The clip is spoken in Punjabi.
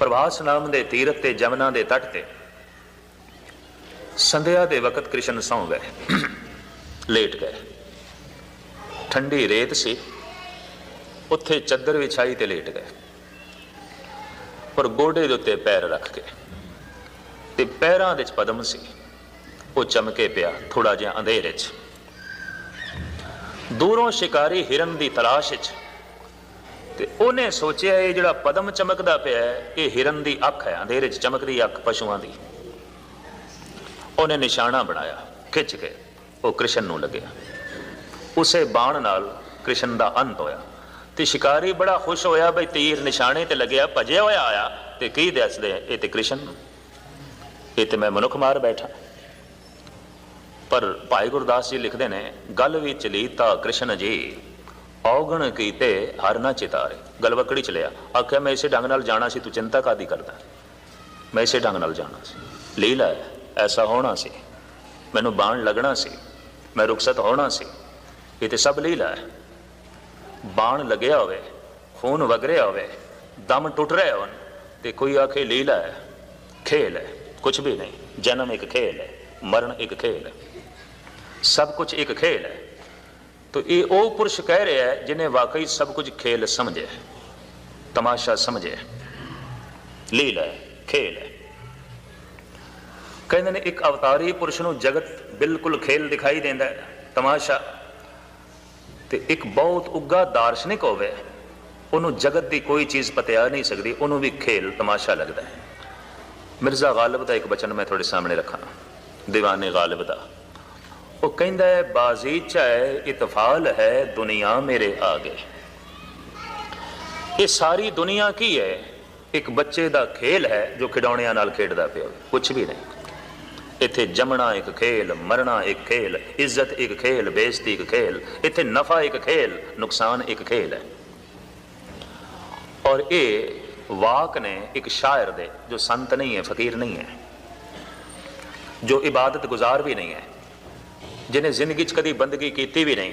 ਪ੍ਰਭਾਸ ਨਾਮ ਦੇ ਤੀਰਥ ਤੇ ਜਮਨਾ ਦੇ ਤੱਟ ਤੇ। ਸੰਧਿਆ ਦੇ ਵਕਤ ਕ੍ਰਿਸ਼ਨ ਸੌਂ ਗਏ। ਲੇਟ ਗਏ। ਠੰਡੀ ਰੇਤ ਸੀ। ਉੱਥੇ ਚੱਦਰ ਵਿਛਾਈ ਤੇ ਲੇਟ ਗਏ। ਪਰ ਗੋਡੇ ਦੇ ਉੱਤੇ ਪੈਰ ਰੱਖ ਕੇ। ਤੇ ਪੈਰਾਂ ਦੇ ਵਿੱਚ ਪਦਮ ਸੀ। ਉਹ ਚਮਕੇ ਪਿਆ ਥੋੜਾ ਜਿਹਾ ਅੰਧੇਰੇ 'ਚ। ਦੂਰੋਂ ਸ਼ਿਕਾਰੀ ਹਿਰਨ ਦੀ ਤਲਾਸ਼ 'ਚ ਤੇ ਉਹਨੇ ਸੋਚਿਆ ਇਹ ਜਿਹੜਾ ਪਦਮ ਚਮਕਦਾ ਪਿਆ ਇਹ ਹਿਰਨ ਦੀ ਅੱਖ ਹੈ, ਅੰਧੇਰੇ 'ਚ ਚਮਕਦੀ ਅੱਖ ਪਸ਼ੂਆਂ ਦੀ। ਉਹਨੇ ਨਿਸ਼ਾਨਾ ਬਣਾਇਆ, ਖਿੱਚ ਕੇ, ਉਹ ਕ੍ਰਿਸ਼ਨ ਨੂੰ ਲੱਗਿਆ। ਉਸੇ ਬਾਣ ਨਾਲ ਕ੍ਰਿਸ਼ਨ ਦਾ ਅੰਤ ਹੋਇਆ। ਤੇ ਸ਼ਿਕਾਰੀ ਬੜਾ ਖੁਸ਼ ਹੋਇਆ ਬਈ ਤੀਰ ਨਿਸ਼ਾਨੇ ਤੇ ਲੱਗਿਆ, ਭਜਿਆ ਹੋਇਆ ਆਇਆ, ਤੇ ਕੀ ਦੱਸਦੇ ਇਹ ਤੇ ਕ੍ਰਿਸ਼ਨ ਨੂੰ। ਇਹ ਤੇ ਮੈਂ ਮਨੁੱਖ ਮਾਰ ਬੈਠਾ। ਪਰ ਭਾਈ ਗੁਰਦਾਸ ਜੀ ਲਿਖਦੇ ਨੇ, ਗੱਲ ਵੀ ਚਲੀ ਤਾਂ ਕ੍ਰਿਸ਼ਨ ਜੀ ਔਗਣ ਕੀਤੇ ਹਰ ਨਾ ਚਿਤਾਰੇ। ਗਲਵਕੜੀ ਚ ਲਿਆ। ਆਖਿਆ, ਮੈਂ ਇਸੇ ਢੰਗ ਨਾਲ ਜਾਣਾ ਸੀ, ਤੂੰ ਚਿੰਤਾ ਕਾਦੀ ਕਰਦਾ? ਮੈਂ ਇਸੇ ਢੰਗ ਨਾਲ ਜਾਣਾ ਸੀ। ਲੀਲਾ ਹੈ ਐਸਾ ਹੋਣਾ ਸੀ। ਮੈਨੂੰ ਬਾਣ ਲੱਗਣਾ ਸੀ। ਮੈਂ ਰੁਖਸਤ ਹੋਣਾ ਸੀ। ਇਹ ਤੇ ਸਭ ਲੀਲਾ ਹੈ ਬਾਣ ਲੱਗਿਆ ਹੋਵੇ, ਖੂਨ ਵਗ ਰਿਹਾ ਹੋਵੇ, ਦਮ ਟੁੱਟ ਰਿਹਾ ਹੋਣ, ਤੇ ਕੋਈ ਆਖੇ ਲੀਲਾ ਹੈ ਖੇਲ ਹੈ। ਕੁਝ ਵੀ ਨਹੀਂ। ਜਨਮ ਇੱਕ ਖੇਲ ਹੈ, ਮਰਨ ਇੱਕ ਖੇਲ ਹੈ। ਸਭ ਕੁਝ ਇੱਕ ਖੇਲ ਹੈ। ਤੋ ਇਹ ਉਹ ਪੁਰਸ਼ ਕਹਿ ਰਿਹਾ ਹੈ ਜਿਨੇ ਵਾਕਈ ਸਭ ਕੁਝ ਖੇਲ ਸਮਝਿਆ ਹੈ, ਤਮਾਸ਼ਾ ਸਮਝਿਆ ਹੈ, ਲੀਲਾ ਖੇਲ ਹੈ। ਕਹਿੰਦੇ ਨੇ ਇੱਕ ਅਵਤਾਰੀ ਪੁਰਸ਼ ਨੂੰ ਜਗਤ ਬਿਲਕੁਲ ਖੇਲ ਦਿਖਾਈ ਦਿੰਦਾ ਹੈ ਤਮਾਸ਼ਾ। ਤੇ ਇੱਕ ਬਹੁਤ ਉੱਗਾ ਦਾਰਸ਼ਨਿਕ ਹੋਵੇ ਉਹਨੂੰ ਜਗਤ ਦੀ ਕੋਈ ਚੀਜ਼ ਪਤਿਆ ਨਹੀਂ ਸਕਦੀ ਉਹਨੂੰ ਵੀ ਖੇਲ ਤਮਾਸ਼ਾ ਲੱਗਦਾ ਹੈ। ਮਿਰਜ਼ਾ ਗਾਲਿਬ ਦਾ ਇੱਕ ਬਚਨ ਮੈਂ ਤੁਹਾਡੇ ਸਾਹਮਣੇ ਰੱਖਾਂ ਦੀਵਾਨੇ ਗਾਲਿਬ ਦਾ। ਉਹ ਕਹਿੰਦਾ ਹੈ, ਬਾਜ਼ੀ ਚਾਹੇ ਇਤਫਾਲ ਹੈ, ਦੁਨੀਆ ਮੇਰੇ ਆਗੇ। ਇਹ ਸਾਰੀ ਦੁਨੀਆ ਕੀ ਹੈ? ਇੱਕ ਬੱਚੇ ਦਾ ਖੇਲ ਹੈ ਜੋ ਖਿਡੌਣਿਆਂ ਨਾਲ ਖੇਡਦਾ ਪਿਆ ਕੁਝ ਵੀ ਨਹੀਂ। ਇੱਥੇ ਜੰਮਣਾ ਇੱਕ ਖੇਲ, ਮਰਨਾ ਇੱਕ ਖੇਲ, ਇੱਜ਼ਤ ਇੱਕ ਖੇਲ, ਬੇਇੱਜ਼ਤੀ ਇੱਕ ਖੇਲ, ਇੱਥੇ ਨਫਾ ਇੱਕ ਖੇਲ, ਨੁਕਸਾਨ ਇੱਕ ਖੇਲ ਹੈ। ਔਰ ਇਹ ਵਾਕ ਨੇ ਇੱਕ ਸ਼ਾਇਰ ਦੇ, ਜੋ ਸੰਤ ਨਹੀਂ ਹੈ, ਫਕੀਰ ਨਹੀਂ ਹੈ, ਜੋ ਇਬਾਦਤ ਗੁਜ਼ਾਰ ਵੀ ਨਹੀਂ ਹੈ। ਜਿਹਨੇ ਜ਼ਿੰਦਗੀ 'ਚ ਕਦੀ ਬੰਦਗੀ ਕੀਤੀ ਵੀ ਨਹੀਂ।